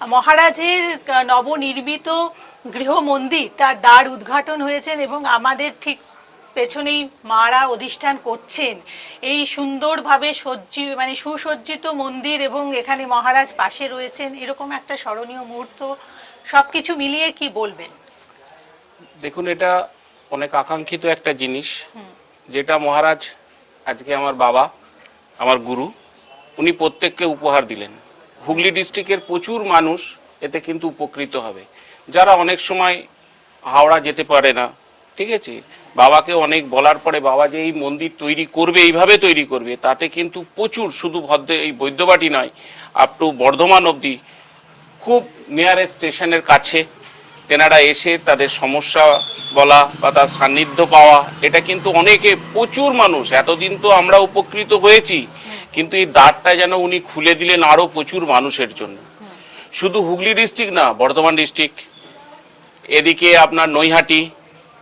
মহারাজের নবনির্মিত গৃহ মন্দির তার দ্বার উদ্ঘাটন হয়েছেন এবং আমাদের ঠিক পেছনেই মারা অধিষ্ঠান করছেন। এই সুন্দরভাবে সজ্জি মানে সুসজ্জিত মন্দির এবং এখানে মহারাজ পাশে রয়েছেন এরকম একটা স্মরণীয় মুহূর্ত। সব কিছু মিলিয়ে কি বলবেন? দেখুন এটা অনেক আকাঙ্ক্ষিত একটা জিনিস যেটা মহারাজ আজকে আমার বাবা আমার গুরু উনি প্রত্যেককে উপহার দিলেন। হুগলি ডিস্ট্রিক্টের প্রচুর মানুষ এতে কিন্তু উপকৃত হবে। যারা অনেক সময় হাওড়া যেতে পারে না, ঠিক আছে? বাবাকে অনেক বলার পরে বাবা যে এই মন্দির তৈরি করবে, এইভাবে তৈরি করবে, তাতে কিন্তু প্রচুর শুধু ভদ্র, এই বৈদ্যবাটি নয় আপ টু বর্ধমান অবধি খুব নিয়ারেস্ট স্টেশনের কাছে তেনারা এসে তাদের সমস্যা বলা বা তার সান্নিধ্য পাওয়া, এটা কিন্তু অনেকে প্রচুর মানুষ, এতদিন তো আমরা উপকৃত হয়েছি। কিন্তু এই দ্বারটা যেন উনি খুলে দিলেন আরও প্রচুর মানুষের জন্য। শুধু হুগলি ডিস্ট্রিক্ট না, বর্ধমান ডিস্ট্রিক্ট, এদিকে আপনার নৈহাটি,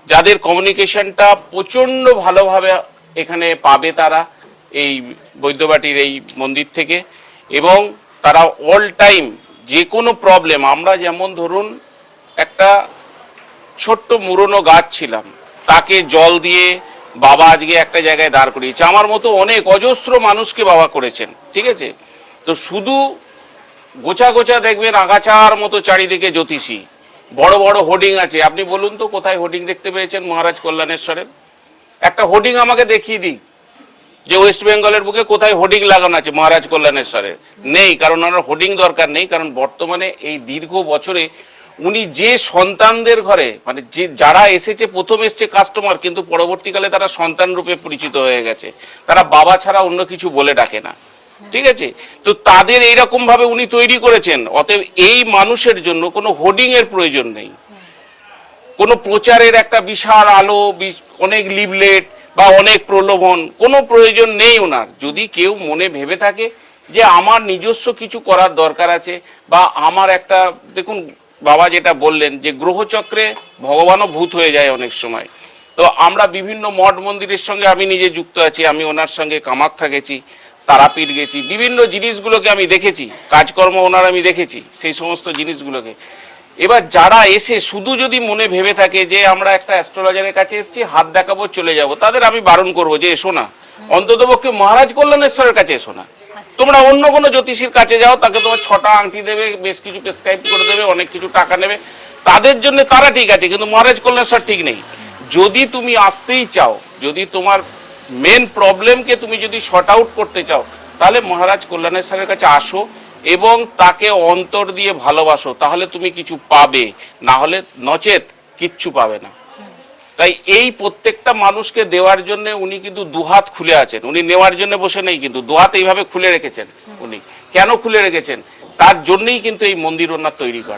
যাদের কমিউনিকেশনটা প্রচণ্ড ভালোভাবে এখানে পাবে তারা এই বৈদ্যবাটির এই মন্দির থেকে। এবং তারা অল টাইম যে কোনো প্রবলেম আমরা যেমন ধরুন একটা ছোট্ট মুরনো গাছ ছিলাম, তাকে জল দিয়ে বাবা আজকে একটা জায়গায় দাঁড় করিয়েছে। আমার মতো অনেক অজস্র মানুষকে বাবা করেছেন, ঠিক আছে? তো শুধু গোছা গোছা দেখবেন আগাছার মতো চারিদিকে জ্যোতিষী। বড় বড় হোর্ডিং আছে। আপনি বলুন তো কোথায় হোর্ডিং দেখতে পেয়েছেন মহারাজ কল্যাণেশ্বরের? একটা হোর্ডিং আমাকে দেখিয়ে দিই যে ওয়েস্ট বেঙ্গলের বুকে কোথায় হোর্ডিং লাগানো আছে মহারাজ কল্যাণেশ্বরের। নেই, কারণ ওনার হোর্ডিং দরকার নেই, কারণ বর্তমানে এই দীর্ঘ বছরে উনি যে সন্তানদের ঘরে মানে যে যারা এসেছে, প্রথম এসছে কাস্টমার কিন্তু পরবর্তীকালে তারা সন্তান রূপে পরিচিত হয়ে গেছে। তারা বাবা ছাড়া অন্য কিছু বলে ডাকে না। ঠিক আছে? তো তাদের এইরকম ভাবে উনি তৈরি করেছেন। অতএব এই মানুষের জন্য কোনো হোর্ডিং এর প্রয়োজন নেই। কোনো প্রচারের একটা বিশাল আলো অনেক লিভলেট বা অনেক প্রলোভন, কোনো প্রয়োজন নেই ওনার। যদি কেউ মনে ভেবে থাকে যে আমার নিজস্ব কিছু করার দরকার আছে বা আমার একটা, দেখুন বাবা যেটা বললেন যে গ্রহচক্রে ভগবানও ভূত হয়ে যায় অনেক সময়। তো আমরা বিভিন্ন মঠ মন্দিরের সঙ্গে আমি নিজে যুক্ত আছি, আমি ওনার সঙ্গে কামাখ্যা গেছি, তারাপীঠ গেছি, বিভিন্ন জিনিসগুলোকে আমি দেখেছি, কাজকর্ম ওনার আমি দেখেছি, সেই সমস্ত জিনিসগুলোকে। এবার যারা এসে শুধু যদি মনে ভেবে থাকে যে আমরা একটা অ্যাস্ট্রোলজারের কাছে এসেছি, হাত দেখাবো, চলে যাব, তাদের আমি বারণ করব যে এসো না। অন্ততপক্ষে মহারাজ কল্যাণেশ্বরের কাছে এসো না। তোমরা অন্য কোনো জ্যোতিষীর কাছে যাও, তাকে তোমার ছটা আংটি দেবে, বেশ কিছু প্রেসক্রাইব করে দেবে, অনেক কিছু টাকা নেবে। তাদের জন্য তারা ঠিক আছে, কিন্তু মহারাজ কল্যাণেশ্বর ঠিক নেই। যদি তুমি আসতেই চাও, যদি তোমার মেন প্রবলেমকে তুমি যদি শর্ট আউট করতে চাও, তাহলে মহারাজ কল্যাণেশ্বরের কাছে আসো এবং তাকে অন্তর দিয়ে ভালোবাসো, তাহলে তুমি কিছু পাবে। না হলে নচেত কিচ্ছু পাবে না। তাই এই প্রত্যেকটা মানুষকে দেওয়ার জন্য উনি কিন্তু দুহাত খুলে আছেন। উনি নেওয়ার জন্য বসে নেই কিন্তু, দুহাত এইভাবে খুলে রেখেছেন উনি। কেন খুলে রেখেছেন? তার জন্যই কিন্তু এই মন্দির ওনার তৈরি করা।